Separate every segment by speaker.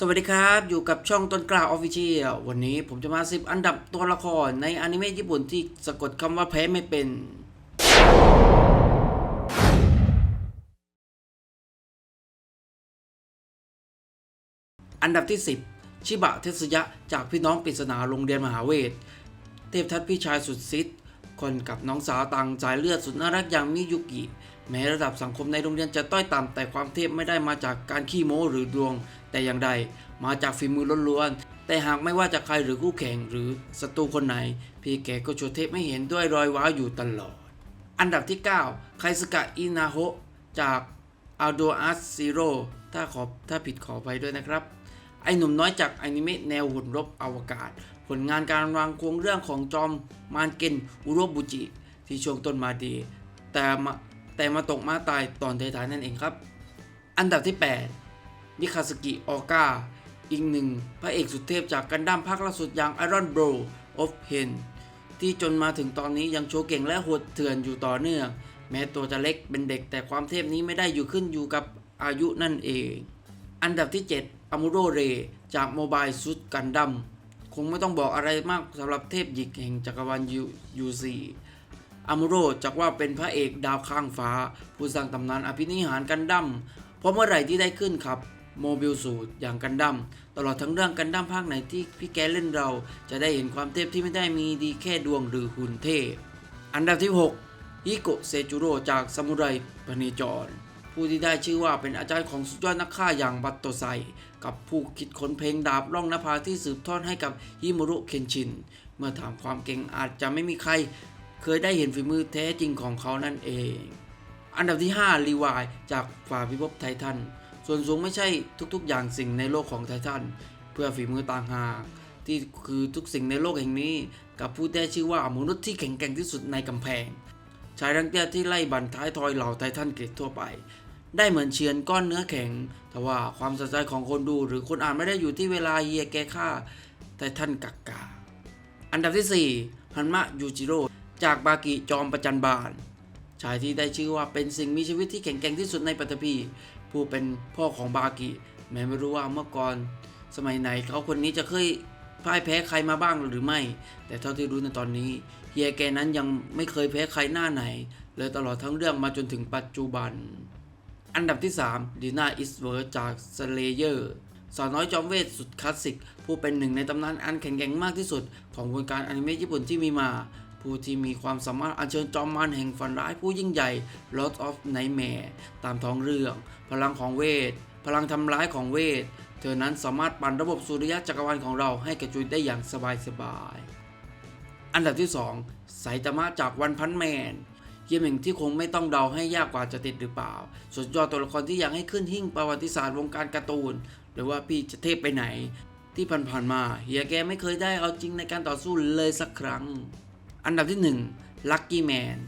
Speaker 1: สวัสดีครับ อยู่กับช่องต้นกล้าออฟฟิเชียลวันนี้ผมจะมาสิบอันดับตัวละครในอนิเมะญี่ปุ่นที่สะกดคำว่าแพ้ไม่เป็น อันดับที่ 10 ชิบะเทสยะจากพี่น้องปริศนาโรงเรียนมหาเวท เทพทัตพี่ชายสุดซิดคนกับน้องสาวต่างสายเลือดสุดน่ารักอย่างมิยุกิ แม้ระดับสังคมในโรงเรียนจะต้อยต่ำแต่ความเทพไม่ได้มาจากการขี้โม้หรือดวง แต่อย่างใด มาจากฝีมือล้วนๆ แต่หากไม่ว่าจะใครหรือคู่แข่งหรือศัตรูคนไหน พี่แกก็โชว์เทพไม่เห็นด้วยรอยว้าวอยู่ตลอด อันดับที่ 9 ไคสกะอินาโฮจากอัลโดอาร์ซีโร่ถ้าขอถ้าผิดขอไปด้วยนะครับ ไอหนุ่มน้อยจากอนิเมะแนวหุ่นรบอวกาศ ผลงานการวางโครงเรื่องของจอมมานเกนอุโรบุจิ ที่ช่วงต้นมาดี แต่มาแต่มาตกมาตายตอนท้ายๆนั่นเองครับ อันดับที่ 8 มิคาสกิออก้าอีกหนึ่งพระเอกสุดเทพจากกันดั้มภาคล่าสุดอย่าง Iron Bro of Pain ที่จนมาถึงตอนนี้ยังโชว์เก่งและโหดเถื่อนอยู่ต่อเนื่อง แม้ตัวจะเล็กเป็นเด็กแต่ความเทพนี้ไม่ได้อยู่ขึ้นอยู่กับอายุนั่นเอง อันดับที่ 7 a m u r o r e จากโมบายซุดกันดั้มคงไม่ต้องบอกอะไรมากสำหรับเทพหยิกแห่งจักรวาลยูซีอามูโรจักว่าเป็นพระเอกดาวข้างฟ้า ผู้สร้างตำนานอภินิหารกันดั้มเพราะเมื่อไหร่ที่ได้ขึ้นครับ โมบิลสูตรอย่างกันดั้มตลอดทั้งเรื่องกันดั้มภาคไหนที่พี่แกเล่นเรา จะได้เห็นความเทพที่ไม่ได้มีดีแค่ดวงหรือหุ่นเทพ อันดับที่ 6 ฮิโกะเซจูโร่จากซามูไรพเนจร ผู้ที่ได้ชื่อว่าเป็นอาจารย์ของสุดยอดนักฆ่าอย่างบัตโตไซ กับผู้คิดค้นเพลงดาบล่องนภาที่สืบทอดให้กับฮิโมรุเคนชิน เมื่อถามความเก่งอาจจะไม่มีใคร เคยได้เห็นฝีมือแท้จริงของเขานั่นเอง อันดับที่5รีวายจากฝ่าพิภพไททัน ส่วนสูงไม่ใช่ทุกๆ อย่างสิ่งในโลกของไททันเพื่อฝีมือต่างหากที่คือทุกสิ่งในโลกแห่งนี้ กับผู้ได้ชื่อว่ามนุษย์ที่แข็งแกร่งที่สุดในกำแพง ชายรังแก้ที่ไล่บันท้ายทอยเหล่าไททันเกรดทั่วไป ได้เหมือนเชือนก้อนเนื้อแข็ง แต่ว่าความสนใจของคนดูหรือคนอ่านไม่ได้อยู่ที่เวลาเฮียแกฆ่าไททันกักกา อันดับที่ 4 ฮันมะยูจิโร่จากบากิจอมประจันบานชายที่ได้ชื่อว่าเป็นสิ่งมีชีวิตที่แข็งแกร่งที่สุดในปัตตภี ผู้เป็นพ่อของบากิ แม้ไม่รู้ว่าเมื่อก่อน สมัยไหนเขาคนนี้จะเคยพ่ายแพ้ใครมาบ้างหรือไม่ แต่เท่าที่รู้ในตอนนี้เฮียแกนั้นยังไม่เคยแพ้ใครหน้าไหน เลยตลอดทั้งเรื่องมาจนถึงปัจจุบัน อันดับที่3ดีนาอิสเวิร์จากสเลเยอร์สาวน้อยจอมเวทสุดคลาสสิก ผู้เป็นหนึ่งในตำนานอันแข็งแกร่งมากที่สุด ของวงการอนิเมะญี่ปุ่นที่มีมา ผู้ที่มีความสามารถอัญเชิญจอมมารแห่งฝันร้ายผู้ยิ่งใหญ่ Lord of Nightmare ตามท้องเรื่อง พลังของเวท พลังทำร้ายของเวท เธอนั้นสามารถปั่นระบบสุริยะจักรวาลของเราให้กระจุยได้อย่างสบายๆอันดับที่ 2 ไซตามะจากวันพันแมนเกมหนึ่งที่คงไม่ต้องเดาให้ยากกว่าจะติดหรือเปล่า สุดยอดตัวละครที่อยากให้ขึ้นหิ่งประวัติศาสตร์วงการการ์ตูน หรือว่าพี่จะเทพไปไหน ที่ผ่านๆมาเฮียแกไม่เคยได้เอาจริงในการต่อสู้เลยสักครั้ง อันดับที่1 Lucky Man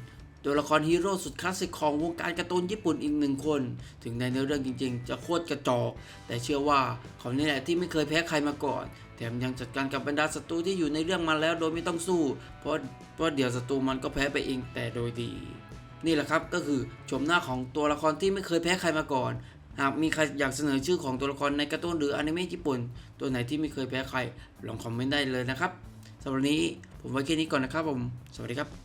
Speaker 1: ตัวละครฮีโร่สุดคลาสสิกของวงการการ์ตูนญี่ปุ่นอีกหนึ่งคน ถึงในเนื้อเรื่องจริงๆ จะโคตรกระจอก แต่เชื่อว่าเขานี่แหละที่ไม่เคยแพ้ใครมาก่อน แถมยังจัดการกับบรรดาศัตรูที่อยู่ในเรื่องมาแล้วโดยไม่ต้องสู้ เพราะเพราะเดี๋ยวศัตรูมันก็แพ้ไปเองแต่โดยดี นี่แหละครับก็คือชมหน้าของตัวละครที่ไม่เคยแพ้ใครมาก่อน หากมีใครอยากเสนอชื่อของตัวละครในการ์ตูนหรืออนิเมะญี่ปุ่น ตัวไหนที่ไม่เคยแพ้ใครลองคอมเมนต์ได้เลยนะครับสำหรับนี้ ผมไว้แค่นี้ก่อนนะครับผม สวัสดีครับ